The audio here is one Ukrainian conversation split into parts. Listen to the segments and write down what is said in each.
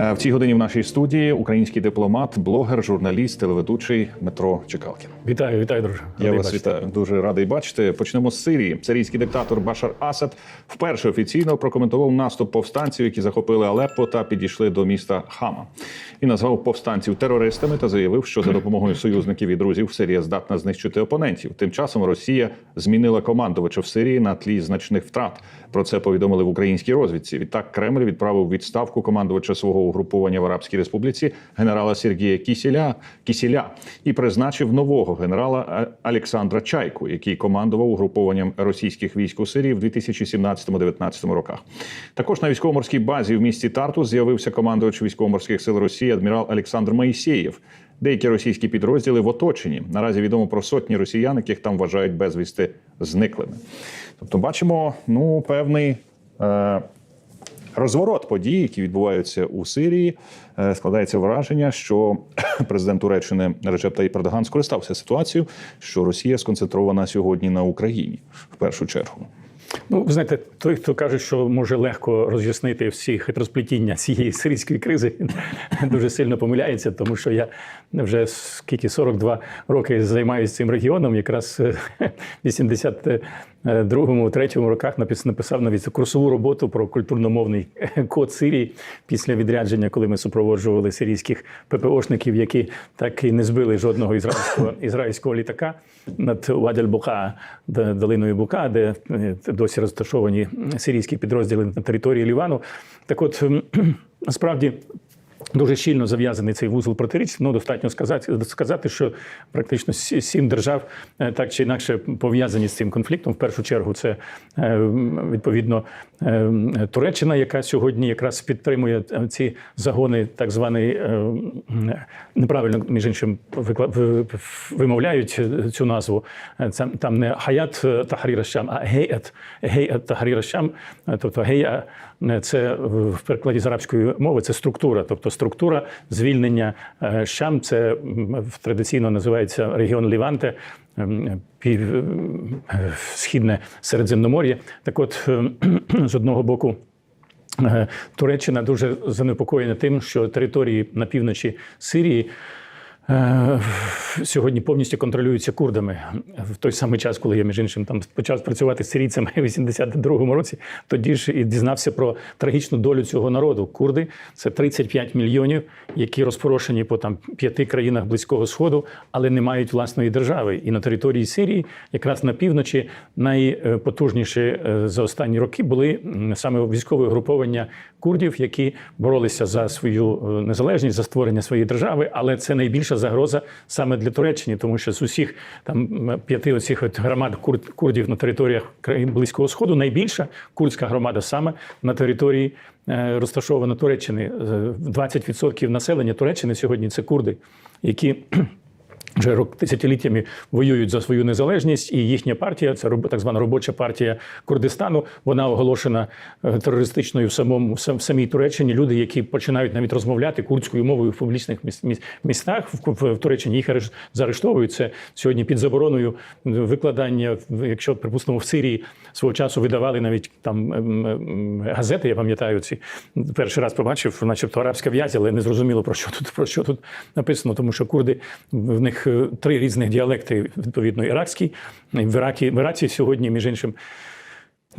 Е, В цій годині в нашій студії український дипломат, блогер, журналіст, телеведучий Дмитро Чекалкін. Вітаю, вітаю, друже. Я Радий вас бачити. вітаю. Дуже радий бачити. Почнемо з Сирії. Сирійський диктатор Башар Асад вперше офіційно прокоментував наступ повстанців, які захопили Алеппо та підійшли до міста Хама. Він назвав повстанців терористами та заявив, що за допомогою союзників і друзів Сирія здатна знищити опонентів. Тим часом Росія змінила командувача в Сирії на тлі значних втрат. Про це повідомили в українській розвідці. Відтак Кремль відправив відставку командувача свого угруповання в Арабській Республіці генерала Сергія Кісіля Кісіля і призначив нового генерала Олександра Чайку, який командував угрупованням російських військ у Сирії в 2017-2019 роках. Також на військово-морській базі в місті Тарту з'явився командувач військово-морських сил Росії адмірал Олександр Моїсеєв. Деякі російські підрозділи в оточенні. Наразі відомо про сотні росіян, яких там вважають безвісти зниклими. Тобто, бачимо ну певний. Е- розворот подій, які відбуваються у Сирії, е, складається враження, що президент Туреччини Реджеп Таїп Ердоган скористався ситуацією, що Росія сконцентрована сьогодні на Україні в першу чергу. Ну, ви знаєте, той, хто каже, що може легко роз'яснити всі хитросплетіння цієї сирійської кризи, дуже сильно помиляється, тому що я вже скільки 42 роки займаюся цим регіоном, якраз е, 80 Е, другому, третьому роках написав навіть курсову роботу про культурно-мовний код Сирії після відрядження, коли ми супроводжували сирійських ППОшників, які так і не збили жодного ізраїльського ізраїльського літака над Вадяль-Бука, долиною Бука, де е, досі розташовані сирійські підрозділи на території Лівану. Так, от насправді. Дуже щільно зав'язаний цей вузол протиріч. Ну, достатньо сказати, сказати, що практично сім держав е, так чи інакше пов'язані з цим конфліктом. В першу чергу, це е, відповідно е, Туреччина, яка сьогодні якраз підтримує ці загони, так званий неправильно між іншим вимовляють цю назву. Це там не Хаят Тахрір Шам, а Геят Геят Тахрір Е, тобто гея. Е, Це в перекладі з арабської мови це структура, тобто структура звільнення Е, Шам. Це традиційно називається регіон Ліванте, ем, пів е, східне Середземномор'я. Так, от з одного боку. Туреччина дуже занепокоєна тим, що території на півночі Сирії. Е, Сьогодні повністю контролюються курдами в той самий час, коли я між іншим там почав працювати з сирійцями в 82-му році. Тоді ж і дізнався про трагічну долю цього народу. Курди це 35 мільйонів, які розпорошені по там п'яти країнах близького сходу, але не мають власної держави. І на території Сирії, якраз на півночі, найпотужніші е, за останні роки були саме військове угруповання курдів, які боролися за свою е, незалежність, за створення своєї держави. Але це найбільша загроза саме для Туреччини, тому що з усіх там п'яти оцих от громад курд, курдів на територіях країн близького сходу, найбільша курдська громада саме на території е, розташована Туреччини. Е, 20% населення Туреччини сьогодні це курди, які вже рок десятиліттями воюють за свою незалежність, і їхня партія, це так звана робоча партія Курдистану. Вона оголошена е, терористичною в самому в сам- в самій Туреччині. Люди, які починають навіть розмовляти курдською мовою в публічних міс- міс- містах в, Туреччині, їх арешт- заарештовують. Це сьогодні під забороною викладання. Якщо припустимо в Сирії свого часу видавали навіть там газети. Я пам'ятаю ці перший раз побачив, начебто арабська в'язь, але не зрозуміло про що тут про що тут написано, тому що курди в них е, три різних діалекти, відповідно, іракський. В Іракі в Іраці сьогодні, між іншим.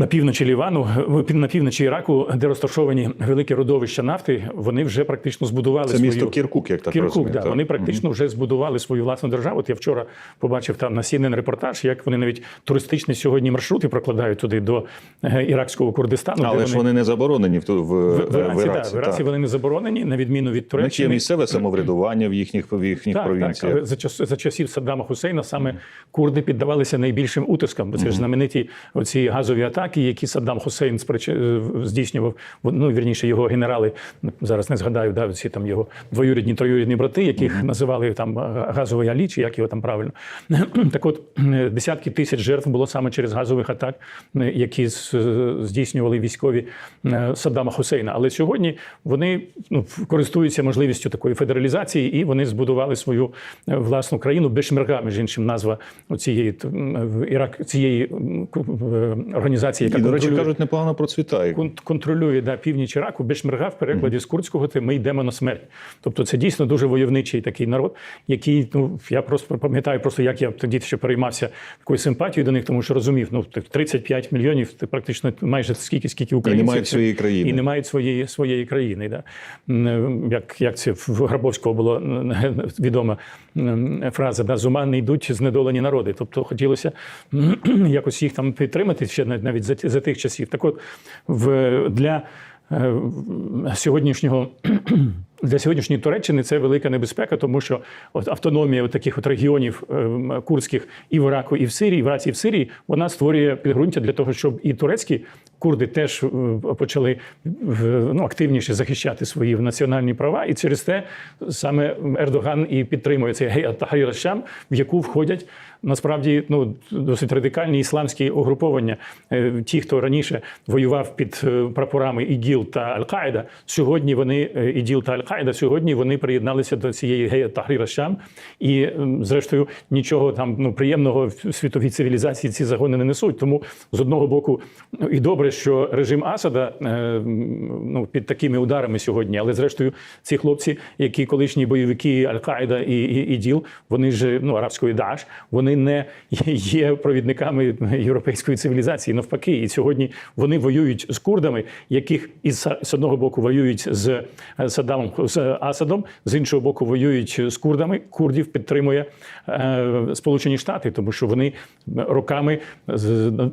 На півночі Лівану, на півночі Іраку, де розташовані великі родовища нафти, вони вже практично збудували Це свою... місто Кіркук, як так Кіркук, розумію, да. так? Вони практично вже збудували свою власну державу. От я вчора побачив там на CNN репортаж, як вони навіть туристичні сьогодні маршрути прокладають туди до е, іракського Курдистану. Але ж вони не заборонені в, в, в, в Іраці, в да, в Іраці вони не заборонені, на відміну від них є місцеве самоврядування в їхніх, в їхніх Так, так, провінціях. але за час за часів Саддама Хусейна саме курди піддавалися найбільшим утискам. Бо це ж знамениті оці газові атаки, які Саддам Хусейн е, здійснював. Ну вірніше, його генерали зараз не згадаю, да, ці там його двоюрідні троюрідні брати, яких називали там газовий Алі, чи як його там правильно. так от е, десятки тисяч жертв було саме через газових атак, е, які здійснювали військові е, Саддама Хусейна. Але сьогодні вони ну, користуються можливістю такої федералізації, і вони збудували свою е, власну країну. Бешмерга, між іншим, назва цієї Ірак цієї е, організації. Організація, яка І, до речі, кажуть, непогано процвітає. контролює да, північ Іраку, Бешмерга в перекладі з курдського це ми йдемо на смерть. Тобто це дійсно дуже войовничий такий народ, який ну я просто пам'ятаю, просто як я тоді ще переймався такою симпатією до них, тому що розумів, ну 35 мільйонів, це практично майже скільки, скільки українців мають своєї країни. і не мають своєї своєї країни. Да. Як, як це в Грабовського було відома фраза, да, з ума не йдуть знедолені народи. Тобто хотілося якось їх там підтримати ще нав- навіть за, за тих часів. Так от в, для е, сьогоднішнього. Для сьогоднішньої Туреччини це велика небезпека, тому що от автономія от таких от регіонів ем, курдських і в Іраку, і в Сирії, і в Іраці, і в Сирії, вона створює підґрунтя для того, щоб і турецькі курди теж е, почали в- ну, активніше захищати свої національні права. І через те саме Ердоган і підтримує цей гей Шам, в яку входять насправді ну досить радикальні ісламські угруповання. Е, Ті, хто раніше воював під е, прапорами ІДІЛ та Аль-Каїда, сьогодні вони е, ІДІЛ та Аль-Каїда, сьогодні вони приєдналися до цієї гея Тахріра Шам. І зрештою нічого там ну приємного в світовій цивілізації ці загони не несуть. Тому з одного боку ну, і добре, що режим Асада е, ну під такими ударами сьогодні, але зрештою ці хлопці, які колишні бойовики Аль-Каїда і, і, ІДІЛ, вони ж ну арабської Даш, вони не є провідниками європейської цивілізації. Навпаки, і сьогодні вони воюють з курдами, яких із з одного боку воюють з Саддамом з Асадом, з іншого боку, воюють з курдами. Курдів підтримує е, Сполучені Штати, тому що вони роками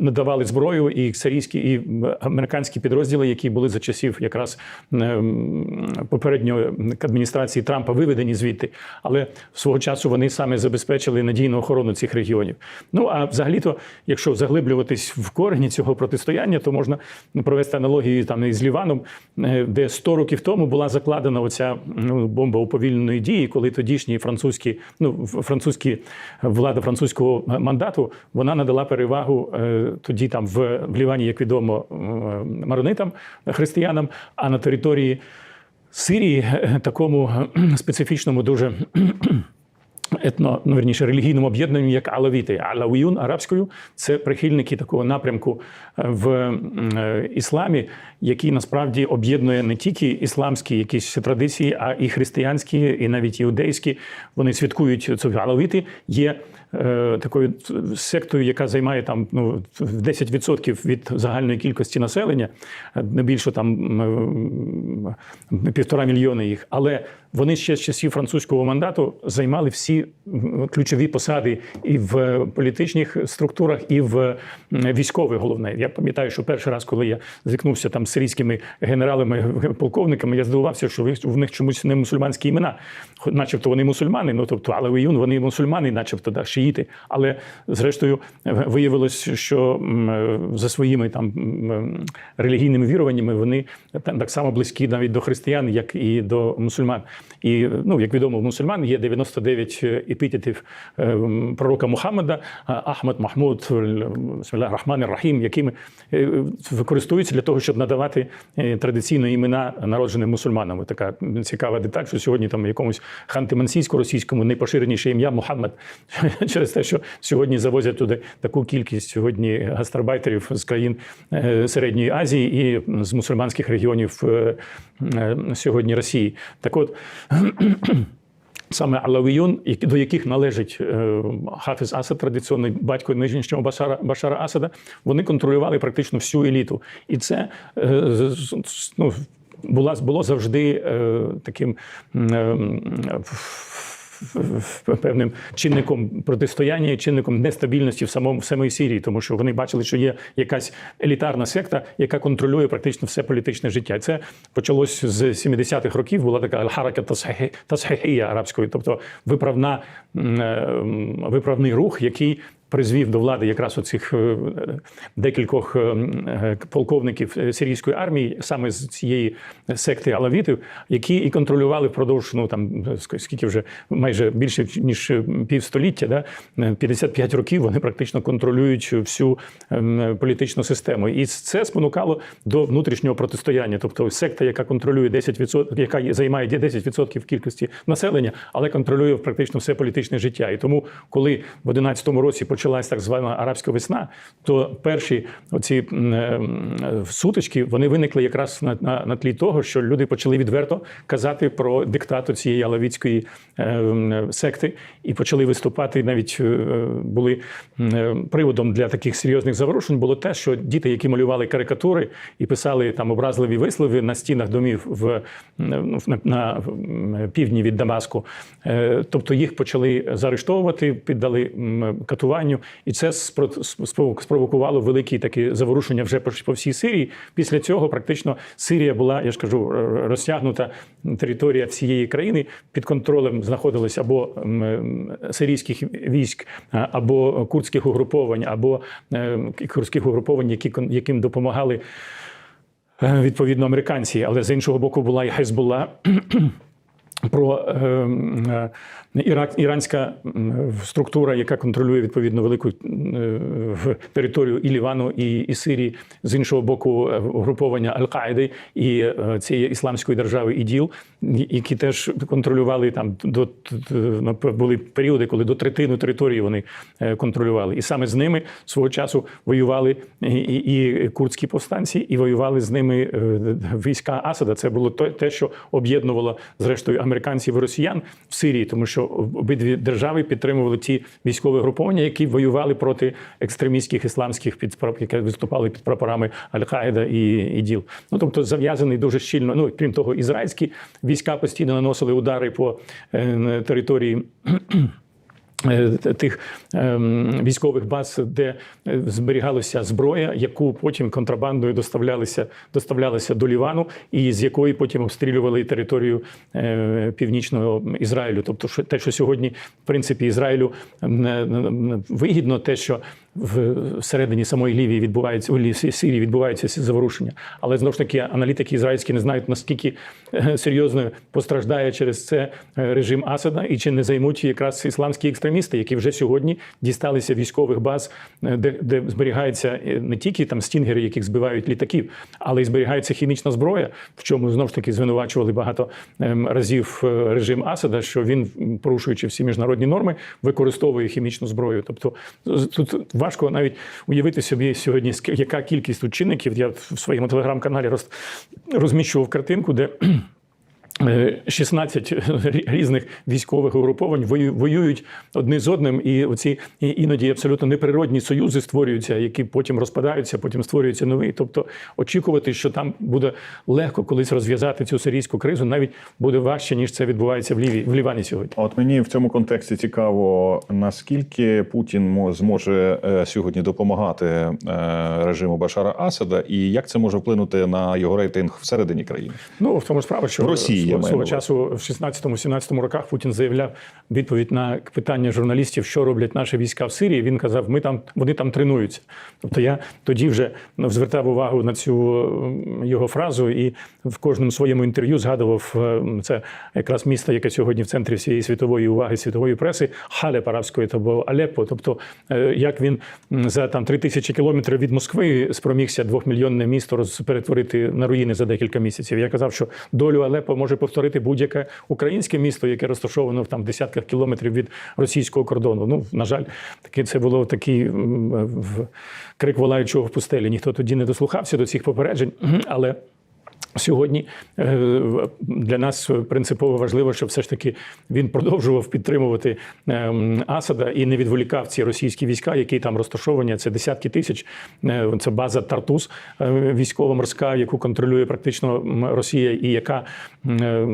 надавали зброю і сирійські і американські підрозділи, які були за часів якраз ем, попередньої адміністрації Трампа виведені звідти. Але свого часу вони саме забезпечили надійну охорону цих регіонів. Ну а взагалі-то, якщо заглиблюватись в корені цього протистояння, то можна провести аналогію там із Ліваном, е, де 100 років тому була закладена оця ну, бомба уповільненої дії, коли тодішні французькі, ну французькі влада французького мандату вона надала перевагу е, тоді там в, в Лівані, як відомо, е, маронитам, християнам, а на території Сирії е, такому е, специфічному дуже етно, ну, верніше, релігійному об'єднанню, як алавіти. Алавіюн арабською це прихильники такого напрямку е, в е, ісламі, який насправді об'єднує не тільки ісламські якісь традиції, а і християнські, і навіть іудейські. Вони святкують цю алавіти. Є такою сектою, яка займає там ну, 10% від загальної кількості населення, е, не більше там півтора мільйони їх. Але вони ще з часів французького мандату займали всі ключові посади і в політичних структурах, і в військових. Головне, я пам'ятаю, що перший раз, коли я зіткнувся там з сирійськими генералами, полковниками, я здивувався, що в них чомусь не мусульманські імена, начебто вони мусульмани. Ну тобто, але Іюн, вони мусульмани, начебто да, шиїти. Але зрештою е, виявилось, що е, за своїми там релігійними віруваннями вони так само близькі навіть до християн, як і до мусульман. І ну, як відомо, в мусульман є 99 епітетів е, пророка Мухаммада, а, Ахмад, Махмуд, Рахман Рахім, якими е, використовуються для того, щоб надавати е, традиційно імена народженим мусульманам. Така цікава деталь, що сьогодні там якомусь ханти-мансійсько-російському найпоширеніше ім'я Мухаммад через те, що сьогодні завозять туди таку кількість сьогодні гастарбайтерів з країн е, Середньої Азії і з мусульманських регіонів е, е, сьогодні Росії. Так от. Саме Алавіюн, до яких належить Хафіз Асад, традиційний батько нижнього Башара, Башара Асада, вони контролювали практично всю еліту. І це ну, була, було завжди таким певним чинником протистояння чинником нестабільності в самому в самій Сирії, тому що вони бачили, що є якась елітарна секта, яка контролює практично все політичне життя. Це почалось з 70-х років. Була така аль-харака тасхіхія арабською, тобто виправна е, виправний рух, який призвів до влади якраз оцих е, декількох е, е, полковників сирійської армії, саме з цієї секти алавітів, які і контролювали впродовж ну там ск- скільки вже майже більше ніж півстоліття, да? е, 55 років вони практично контролюють всю ем, політичну систему. І це спонукало до внутрішнього протистояння. Тобто секта, яка контролює 10%, яка займає 10% кількості населення, але контролює практично все політичне життя. І тому, коли в 11-му році почалась так звана арабська весна, то перші оці м, м, сутички вони виникли якраз на, на, на тлі того, що люди почали відверто казати про диктату цієї алавітської е, секти і почали виступати. Навіть е, були е, приводом для таких серйозних заворушень було те, що діти, які малювали карикатури і писали там образливі вислови на стінах домів в ну, на, на півдні від Дамаску, е, тобто їх почали заарештовувати, піддали м, катуванню, і це спро- спро- спровокувало великі такі заворушення вже по всій Сирії. Після цього практично Сирія була, я ж кажу, розтягнута територія всієї країни під контролем знаходились або сирійських військ, або курдських угруповань, або е, курдських угруповань, які яким допомагали. е, Відповідно, американці, але з іншого боку була і Хезбулла, про е, е, іранська структура, яка контролює відповідно велику е, територію і Лівану, і, і Сирії, з іншого боку, е, угруповання Аль-Каїди і е, цієї ісламської держави ІДІЛ, які теж контролювали там до до- були періоди, коли до третини території вони контролювали. І саме з ними свого часу воювали і, і, і курдські повстанці, і воювали з ними війська Асада. Це було те, що об'єднувало зрештою американців і росіян в Сирії, тому що обидві держави підтримували ті військові груповання, які воювали проти екстремістських ісламських під які виступали під прапорами Аль-Каїда і ІДІЛ. Ну тобто зав'язаний дуже щільно. Ну крім того, ізраїльські війська постійно наносили удари по е, території. Е, Тих ем, військових баз, де е, зберігалася зброя, яку потім контрабандою доставлялися, доставлялися до Лівану, і з якої потім обстрілювали територію е, північного Ізраїлю. Тобто, те, що сьогодні, в принципі, Ізраїлю вигідно, те, що всередині самої Лівії відбувається у Лі- Сирії відбуваються ці заворушення. Але знову ж таки аналітики ізраїльські не знають наскільки е, серйозно постраждає через це е, режим Асада, і чи не займуть якраз ісламські екстремісти, які вже сьогодні дісталися військових баз, е, де, де зберігається не тільки там стінгери, яких збивають літаків, але й зберігається хімічна зброя, в чому знову ж таки звинувачували багато ем, разів режим Асада, що він, порушуючи всі міжнародні норми, використовує хімічну зброю. Тобто тут важко навіть уявити собі сьогодні, яка кількість тут чинників. Я в своєму телеграм-каналі розміщував картинку, де. Е, 16 рі- різних військових угруповань вою- воюють одне з одним, і оці іноді абсолютно неприродні союзи створюються, які потім розпадаються, потім створюються нові. Тобто очікувати, що там буде легко колись розв'язати цю сирійську кризу, навіть буде важче ніж це відбувається в Ліві в Лівані сьогодні. От мені в цьому контексті цікаво, наскільки Путін мо- зможе е, сьогодні допомагати е, режиму Башара Асада, і як це може вплинути на його рейтинг всередині країни? Ну в тому справа, що В Росії, я свого, часу в 16-17 роках Путін заявляв відповідь на питання журналістів, що роблять наші війська в Сирії. Він казав, ми там вони там тренуються. Тобто я тоді вже ну, звертав увагу на цю його фразу і в кожному своєму інтерв'ю згадував е, це якраз місто, яке сьогодні в центрі всієї світової уваги світової преси, Халеп арабської або Алеппо. Тобто, е, як він за там три тисячі кілометрів від Москви спромігся двохмільйонне місто роз- перетворити на руїни за декілька місяців. Я казав, що долю Алеппо може повторити будь-яке українське місто, яке розташовано в там десятках кілометрів від російського кордону. Ну на жаль, таки це було такий крик волаючого в пустелі. Ніхто тоді не дослухався до цих попереджень, але. Сьогодні е, для нас принципово важливо, щоб все ж таки він продовжував підтримувати ем, Асада і не відволікав ці російські війська, які там розташовані. Це десятки тисяч. Е, Це база Тартус е, військово-морська, яку контролює практично Росія, і яка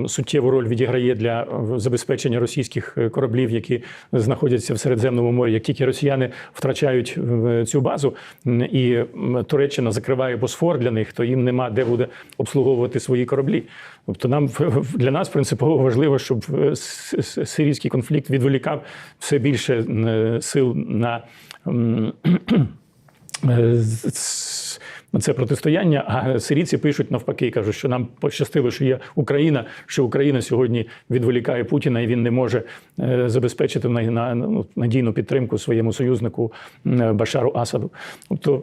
суттєву роль відіграє для забезпечення російських кораблів, які знаходяться в Середземному морі. Як тільки росіяни втрачають цю базу, і Туреччина закриває Босфор для них, то їм нема де буде обслуговувати свої кораблі. Тобто, нам для нас принципово важливо, щоб е, сирійський конфлікт відволікав все більше е, сил на е, це протистояння. А сирійці пишуть навпаки, кажуть, що нам пощастило, що є Україна, що Україна сьогодні відволікає Путіна, і він не може е, забезпечити на, ну, надійну підтримку своєму союзнику Башару Асаду. Тобто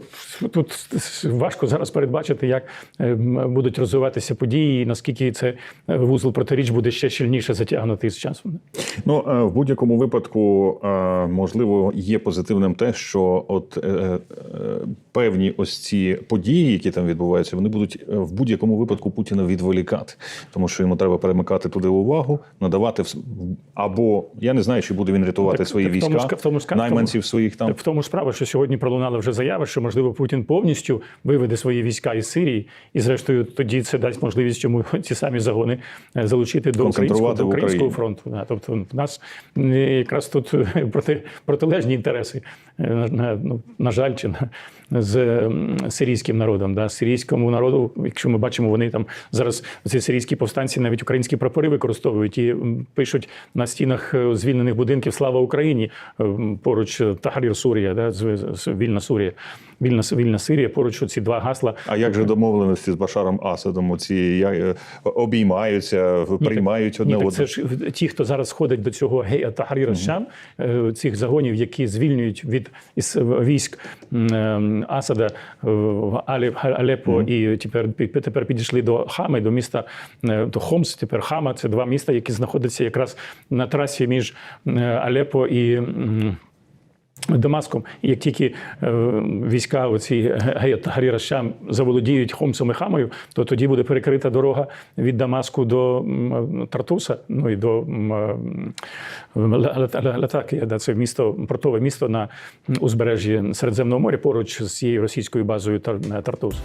тут важко зараз передбачити, як е, будуть розвиватися події, і наскільки це е, вузол протиріч буде ще щільніше затягнутий з часом. Ну е, в будь-якому випадку, е, можливо, є позитивним те, що от е, е, певні ось ці події, які там відбуваються, вони будуть е, в будь-якому випадку Путіна відволікати, тому що йому треба перемикати туди увагу, надавати або я не знаю, чи буде він рятувати Так- свої так в тому війська, ж- в тому ж- в тому- найманців своїх там. Так в тому ж справа, що сьогодні пролунала вже заява, що можливо Путін повністю виведе свої війська із Сирії, і зрештою тоді це дасть можливість йому ці самі загони е, залучити до українського, до українського фронту. Да, Тобто в нас якраз тут проти, протилежні інтереси, е, на, на- ну, на жаль, чи на, з сирійським народом. Да. Сирійському народу, якщо ми бачимо, вони там зараз ці сирійські повстанці навіть українські прапори використовують і пишуть на стінах е, звільнених будинків Слава Україні е, поруч е, Тахрір Сурія, да, вільна Сурія, вільна, вільна Сирія. Поруч ці два гасла. А як же домовленості з Башаром Асадом? Е, обіймаються, приймають одне одне. це ж ті, хто зараз ходить до цього гея Тахріра Шам, цих загонів, які звільнюють від із військ м, е, Асада в в Алі- Алеппо, і тепер тепер підійшли до Хами, до міста е, до Хомс. Тепер Хама це два міста, які знаходяться якраз на трасі між е, Алеппо і. Дамаском, як тільки е, війська оці Геят Гаріра заволодіють Хомсом і Хамою, то тоді буде перекрита дорога від Дамаску до Тартуса, ну і до Ла- Латакія, да, це місто, портове місто на узбережжі Середземного моря поруч з цією російською базою Тар- Тартус.